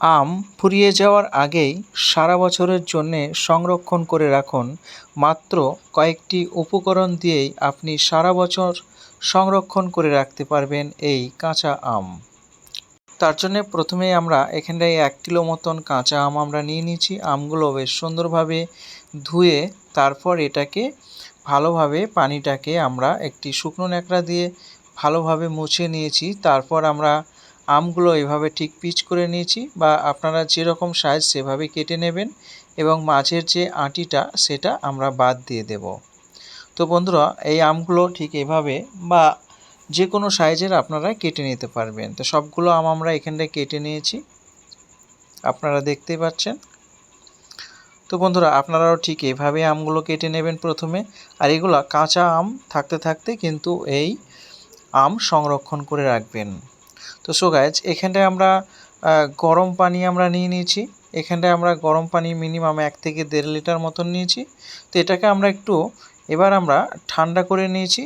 আম ফুরিয়ে যাওয়ার আগেই সারা বছরের জন্যে সংরক্ষণ করে রাখুন। মাত্র কয়েকটি উপকরণ দিয়েই আপনি সারা বছর সংরক্ষণ করে রাখতে পারবেন এই কাঁচা আম। তার জন্যে প্রথমেই আমরা এখানটায় এক কিলো মতন কাঁচা আম আমরা নিয়ে নিয়েছি। আমগুলো বেশ সুন্দরভাবে ধুয়ে তারপর এটাকে ভালোভাবে পানিটাকে আমরা একটি শুকনো ন্যাকড়া দিয়ে ভালোভাবে মুছে নিয়েছি। তারপর আমরা আমগুলো এভাবে ঠিক পিচ করে নিয়েছি বা আপনারা যেরকম সাইজ সেভাবে কেটে নেবেন এবং মাঝের যে আটিটা সেটা আমরা বাদ দিয়ে দেব। তো বন্ধুরা, এই আমগুলো ঠিক এভাবে বা যে কোনো সাইজের আপনারা কেটে নিতে পারবেন। তো সবগুলো আম আমরা এখানটায় কেটে নিয়েছি। আপনারা দেখতেই পাচ্ছেন। তো বন্ধুরা, আপনারাও ঠিক এভাবে আমগুলো কেটে নেবেন প্রথমে। আর এগুলো কাঁচা আম থাকতে থাকতে কিন্তু এই আম সংরক্ষণ করে রাখবেন। তো সো গাইজ এখানটায় আমরা গরম পানি আমরা নিয়ে নিয়েছি। এখানটায় আমরা গরম পানি মিনিমাম এক থেকে দেড় লিটার মতন নিয়েছি। তো এটাকে আমরা একটু, এবার আমরা ঠান্ডা করে নিয়েছি।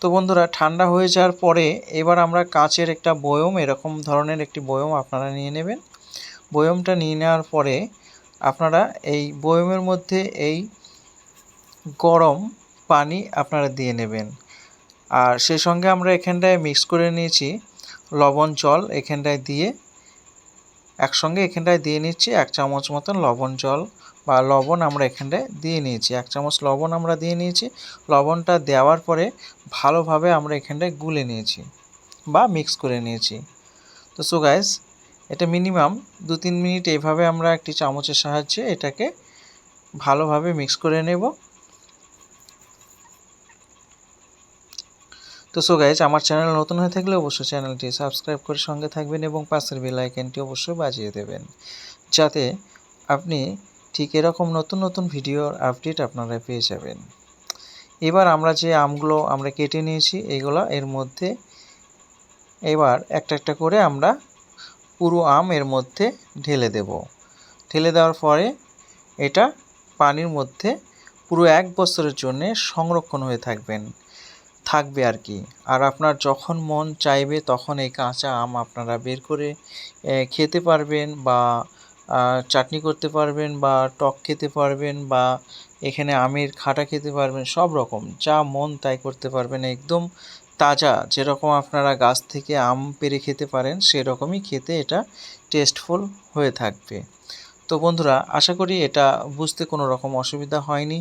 তো বন্ধুরা, ঠান্ডা হয়ে যাওয়ার পরে এবার আমরা কাঁচের একটা বয়ম, এরকম ধরনের একটি বয়ম আপনারা নিয়ে নেবেন। বয়মটা নিয়ে নেওয়ার পরে আপনারা এই বয়মের মধ্যে এই গরম পানি আপনারা দিয়ে নেবেন। আর সেই সঙ্গে আমরা এখানটায় মিক্স করে নিয়েছি লবণ, জল এখানটায় দিয়ে, একসঙ্গে এখানটায় দিয়ে নিচ্ছি এক চামচ মতন লবণ, জল বা লবণ আমরা এখানটায় দিয়ে নিয়েছি। এক চামচ লবণ আমরা দিয়ে নিয়েছি। লবণটা দেওয়ার পরে ভালোভাবে আমরা এখানটায় গুলে নিয়েছি বা মিক্স করে নিয়েছি। তো সো গাইস এটা মিনিমাম দু তিন মিনিট এইভাবে আমরা একটি চামচের সাহায্যে এটাকে ভালোভাবে মিক্স করে নেব। তো সো গাইজ আমার চ্যানেল নতুন হয়ে থাকলে অবশ্যই চ্যানেলটি সাবস্ক্রাইব করে সঙ্গে থাকবেন এবং পাশের বেল আইকনটি অবশ্যই বাজিয়ে দেবেন। যাতে আপনি ঠিক এরকম নতুন নতুন ভিডিওর আপডেট আপনারা পেয়ে যাবেন। এবার আমরা যে আমগুলো আমরা কেটে নিয়েছি এইগুলো এর মধ্যে এবার একটা একটা করে আমরা পুরো আম এর মধ্যে ঢেলে দেব। ঢেলে দেওয়ার পরে এটা পানির মধ্যে পুরো এক বছরের জন্যে সংরক্ষণ হয়ে থাকবেন। থাকবে আর কি। আর আপনার যখন মন চাইবে তখন এই কাঁচা আম আপনারা বের করে খেতে পারবেন বা চাটনি করতে পারবেন বা টক খেতে পারবেন বা এখানে আমের খাটা খেতে পারবেন, সব রকম। যা মন তাই করতে পারবেন, একদম তাজা। যেরকম আপনারা গাছ থেকে আম পেরে খেতে পারেন, সেরকমই খেতে এটা টেস্টফুল হয়ে থাকবে। তো বন্ধুরা, আশা করি এটা বুঝতে কোনো রকম অসুবিধা হয়নি।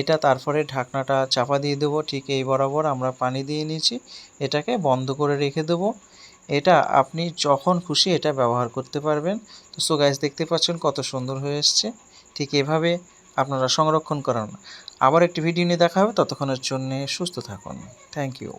এটা তারপরে ঢাকনাটা চাপা দিয়ে দেবো, ঠিক এই বরাবর আমরা পানি দিয়ে নিয়েছি। এটাকে বন্ধ করে রেখে দেবো। এটা আপনি যখন খুশি এটা ব্যবহার করতে পারবেন। তো সো গাইজ দেখতে পাচ্ছেন কত সুন্দর হয়ে এসছে। ঠিক এভাবে আপনারা সংরক্ষণ করান। আবার একটি ভিডিও নিয়ে দেখা হবে, ততক্ষণের জন্যে সুস্থ থাকুন। Thank you